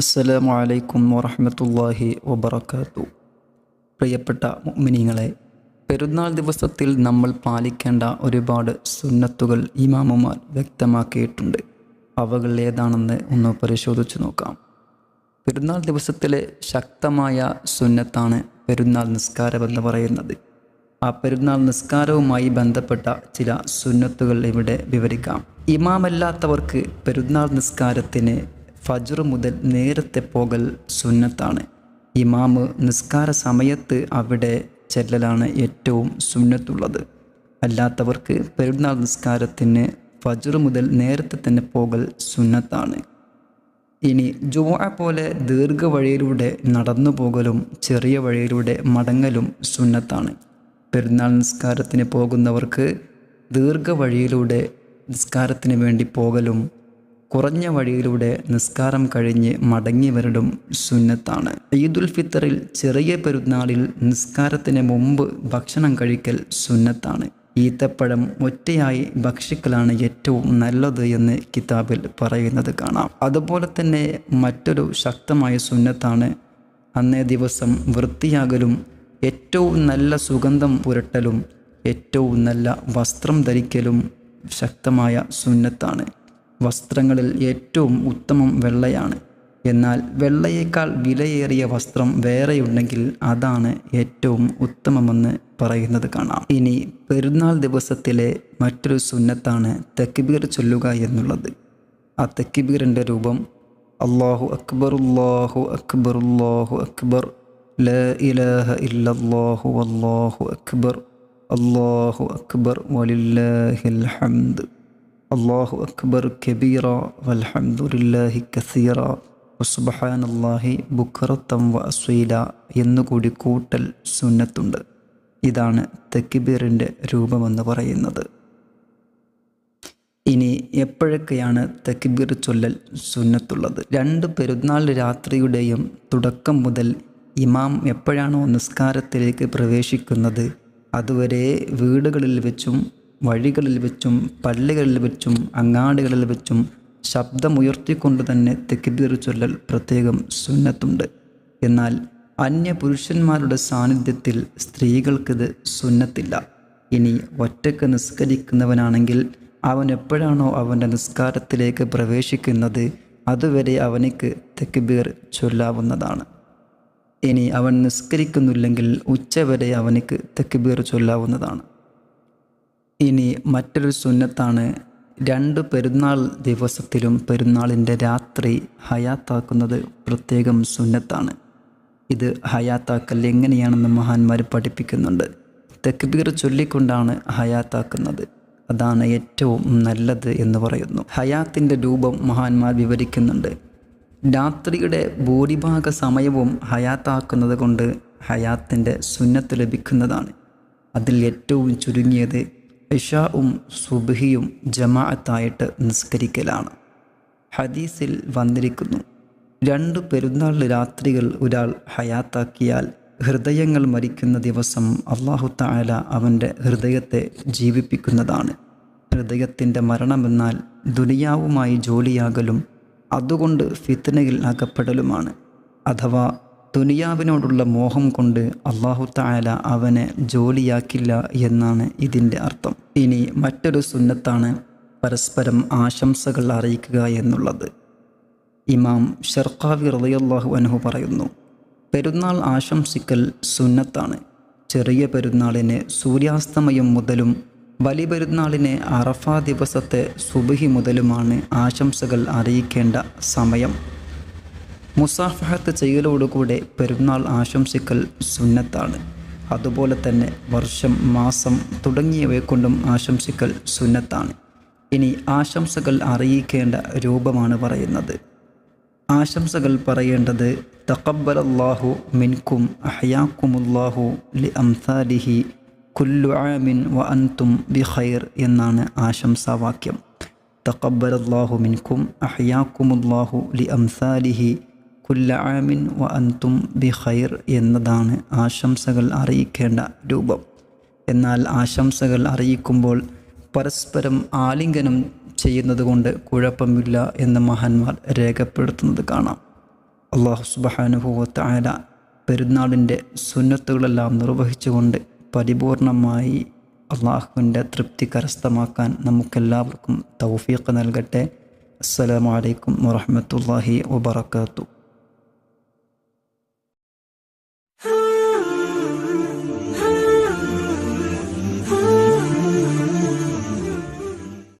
അസ്സലാമു അലൈക്കും വറഹ്മത്തുള്ളാഹി വബറകാതു പ്രിയപ്പെട്ട മുഅ്മിനീങ്ങളെ പെരുന്നാൾ ദിവസത്തിൽ നമ്മൾ പാലിക്കേണ്ട ഒരുപാട് സുന്നത്തുകൾ ഇമാമുമാർ വ്യക്തമാക്കിയിട്ടുണ്ട്. അവകൾ ഏതാണെന്ന് ഒന്ന് പരിശോധിച്ചു നോക്കാം. പെരുന്നാൾ ദിവസത്തിലെ ശക്തമായ സുന്നത്താണ് പെരുന്നാൾ നിസ്കാരം എന്ന് പറയുന്നത്. ആ പെരുന്നാൾ നിസ്കാരവുമായി ബന്ധപ്പെട്ട ചില സുന്നത്തുകൾ ഇവിടെ വിവരിക്കാം. ഇമാമല്ലാത്തവർക്ക് പെരുന്നാൾ നിസ്കാരത്തിന് ഫജ്ർ മുതൽ നേരത്തെ പോകൽ സുന്നത്താണ്. ഇമാമ് നിസ്കാര സമയത്ത് അവിടെ ചെല്ലലാണ് ഏറ്റവും സുന്നത്തുള്ളത്. അല്ലാത്തവർക്ക് പെരുന്നാൾ നിസ്കാരത്തിന് ഫജ്ർ മുതൽ നേരത്തെ തന്നെ പോകൽ സുന്നത്താണ്. ഇനി ജുമുഅ പോലെ ദീർഘവഴിയിലൂടെ നടന്നു പോകലും ചെറിയ വഴിയിലൂടെ മടങ്ങലും സുന്നത്താണ്. പെരുന്നാൾ നിസ്കാരത്തിന് പോകുന്നവർക്ക് ദീർഘവഴിയിലൂടെ നിസ്കാരത്തിന് വേണ്ടി പോകലും കുറഞ്ഞ വഴിയിലൂടെ നിസ്കാരം കഴിഞ്ഞ് മടങ്ങി വരടും സുന്നത്താണ്. ഈദുൽ ഫിത്തറിൽ ചെറിയ പെരുന്നാളിൽ നിസ്കാരത്തിന് മുമ്പ് ഭക്ഷണം കഴിക്കൽ സുന്നത്താണ്. ഈത്തപ്പഴം ഒറ്റയായി ഭക്ഷിക്കലാണ് ഏറ്റവും നല്ലത് എന്ന് കിതാബിൽ പറയുന്നത് കാണാം. അതുപോലെ തന്നെ മറ്റൊരു ശക്തമായ സുന്നത്താണ് അന്നേ ദിവസം വൃത്തിയാകലും ഏറ്റവും നല്ല സുഗന്ധം പുരട്ടലും ഏറ്റവും നല്ല വസ്ത്രം ധരിക്കലും ശക്തമായ സുന്നത്താണ്. വസ്ത്രങ്ങളിൽ ഏറ്റവും ഉത്തമം വെള്ളയാണ്. എന്നാൽ വെള്ളയേക്കാൾ വിലയേറിയ വസ്ത്രം വേറെയുണ്ടെങ്കിൽ അതാണ് ഏറ്റവും ഉത്തമമെന്ന് പറയുന്നത് കാണാം. ഇനി പെരുന്നാൾ ദിവസത്തിലെ മറ്റൊരു സുന്നത്താണ് തെക്കിബീർ ചൊല്ലുക എന്നുള്ളത്. ആ തെക്കിബീറിന്റെ രൂപം അള്ളാഹു അക്ബർ അല്ലാഹു അക്ബർ ല ഇലാഹ ഇല്ലല്ലാഹു അല്ലാഹു അക്ബർ അല്ലാഹു അക്ബർ വലില്ലാഹിൽ ഹംദ്. അള്ളാഹു അക്ബർ കബീറ വൽഹംദുലില്ലാഹി കസീറ വസുബഹാനല്ലാഹി ബുഖറത്തം വ അസ്വീല എന്നുകൂടി കൂട്ടൽ സുന്നത്തുണ്ട്. ഇതാണ് തെക്കിബീറിന്റെ രൂപമെന്ന് പറയുന്നത്. ഇനി എപ്പോഴൊക്കെയാണ് തെക്കിബീർ ചൊല്ലൽ സുന്നത്തുള്ളത്? രണ്ട് പെരുന്നാൾ രാത്രിയുടെയും തുടക്കം മുതൽ ഇമാം എപ്പോഴാണോ നിസ്കാരത്തിലേക്ക് പ്രവേശിക്കുന്നത് അതുവരെ വീടുകളിൽ വെച്ചും വഴികളിൽ വെച്ചും പള്ളികളിൽ വെച്ചും അങ്ങാടികളിൽ വെച്ചും ശബ്ദമുയർത്തിക്കൊണ്ട് തന്നെ തെക്കിബീർ ചൊല്ലൽ പ്രത്യേകം സുന്നത്തുണ്ട്. എന്നാൽ അന്യ പുരുഷന്മാരുടെ സാന്നിധ്യത്തിൽ സ്ത്രീകൾക്കിത് സുന്നത്തില്ല. ഇനി ഒറ്റയ്ക്ക് നിസ്കരിക്കുന്നവനാണെങ്കിൽ അവൻ എപ്പോഴാണോ അവന്റെ നിസ്കാരത്തിലേക്ക് പ്രവേശിക്കുന്നത് അതുവരെ അവനിക്ക് തെക്കിബീർ ചൊല്ലാവുന്നതാണ്. ഇനി അവൻ നിസ്കരിക്കുന്നില്ലെങ്കിൽ ഉച്ചവരെ അവനിക്ക് തെക്കിബീർ ചൊല്ലാവുന്നതാണ്. ഇനി മറ്റൊരു സുന്നത്താണ്. രണ്ട് പെരുന്നാൾ ദിവസത്തിലും പെരുന്നാളിന്റെ രാത്രി ഹയാത്താക്കുന്നത് പ്രത്യേകം സുന്നത്താണ്. ഇത് ഹയാത്താക്കൽ എങ്ങനെയാണെന്ന് മഹാന്മാർ പഠിപ്പിക്കുന്നുണ്ട്. തെക്ബീർ ചൊല്ലിക്കൊണ്ടാണ് ഹയാത്താക്കുന്നത്. അതാണ് ഏറ്റവും നല്ലത് എന്ന് പറയുന്നു. ഹയാത്തിന്റെ രൂപം മഹാന്മാർ വിവരിക്കുന്നുണ്ട്. രാത്രിയുടെ ഭൂരിഭാഗ സമയവും ഹയാത്താക്കുന്നത് കൊണ്ട് ഹയാത്തിന്റെ സുന്നത്ത് ലഭിക്കുന്നതാണ്. അതിൽ ഏറ്റവും ചുരുങ്ങിയത് ഇഷാവും സുബിഹിയും ജമാഅത്തായിട്ട് നിസ്കരിക്കലാണ്. ഹദീസിൽ വന്നിരിക്കുന്നു രണ്ട് പെരുന്നാൾ രാത്രികൾ ഒരാൾ ഹയാത്താക്കിയാൽ ഹൃദയങ്ങൾ മരിക്കുന്ന ദിവസം അള്ളാഹു താല അവന്റെ ഹൃദയത്തെ ജീവിപ്പിക്കുന്നതാണ്. ഹൃദയത്തിന്റെ മരണമെന്നാൽ ദുനിയാവുമായി ജോലിയാകലും അതുകൊണ്ട് ഫിത്തനയിൽ അകപ്പെടലുമാണ്. അഥവാ ദുനിയാവിനോടുള്ള മോഹം കൊണ്ട് അള്ളാഹു താല അവനെ ജോലിയാക്കില്ല എന്നാണ് ഇതിന്റെ അർത്ഥം. ഇനി മറ്റൊരു സുന്നത്താണ് പരസ്പരം ആശംസകൾ അറിയിക്കുക എന്നുള്ളത്. ഇമാം ഷർഖാവി റളിയല്ലാഹു അൻഹു പറയുന്നു പെരുന്നാൾ ആശംസിക്കൽ സുന്നത്താണ്. ചെറിയ പെരുന്നാളിനെ സൂര്യാസ്തമയം മുതലും വലിയ പെരുന്നാളിനെ അറഫ ദിവസത്തെ സുബഹി മുതലുമാണ് ആശംസകൾ അറിയിക്കേണ്ട സമയം. മുസാഫഹത്ത് ചെയ്യലോടുകൂടെ പെരുന്നാൾ ആശംസിക്കൽ സുന്നത്താണ്. അതുപോലെ തന്നെ വർഷം മാസം തുടങ്ങിയവയെ കൊണ്ടും ആശംസിക്കൽ സുന്നത്താണ്. ഇനി ആശംസകൾ അറിയിക്കേണ്ട രൂപമാണ് പറയുന്നത്. ആശംസകൾ പറയേണ്ടത് തക്കബലല്ലാഹു മിൻകും അഹയാക്കുമുല്ലാഹു ലി അംസാലിഹി കുല്ലു ആമിൻ വ അൻതും ബി ഖൈർ എന്നാണ് ആശംസാവാക്യം. തക്കബലല്ലാഹു മിൻകും അഹയാക്കുമുല്ലാഹു ലി അംസാലിഹി കുല്ല ആമിൻ വ അന്തും ബി ഖൈർ എന്നതാണ് ആശംസകൾ അറിയിക്കേണ്ട രൂപം. എന്നാൽ ആശംസകൾ അറിയിക്കുമ്പോൾ പരസ്പരം ആലിംഗനം ചെയ്യുന്നത് കൊണ്ട് കുഴപ്പമില്ല എന്ന് മഹാന്മാർ രേഖപ്പെടുത്തുന്നത് കാണാം. അള്ളാഹു സുബാനുഭവത്തായ പെരുന്നാളിന്റെ സുന്നത്തുകളെല്ലാം നിർവഹിച്ചുകൊണ്ട് പരിപൂർണമായി അള്ളാഹുവിന്റെ തൃപ്തി കരസ്ഥമാക്കാൻ നമുക്കെല്ലാവർക്കും തൗഫീഖ് നൽകട്ടെ. അസ്സലാമു അലൈക്കും വറഹ്മത്തുള്ളാഹി വബറകാതുഹു.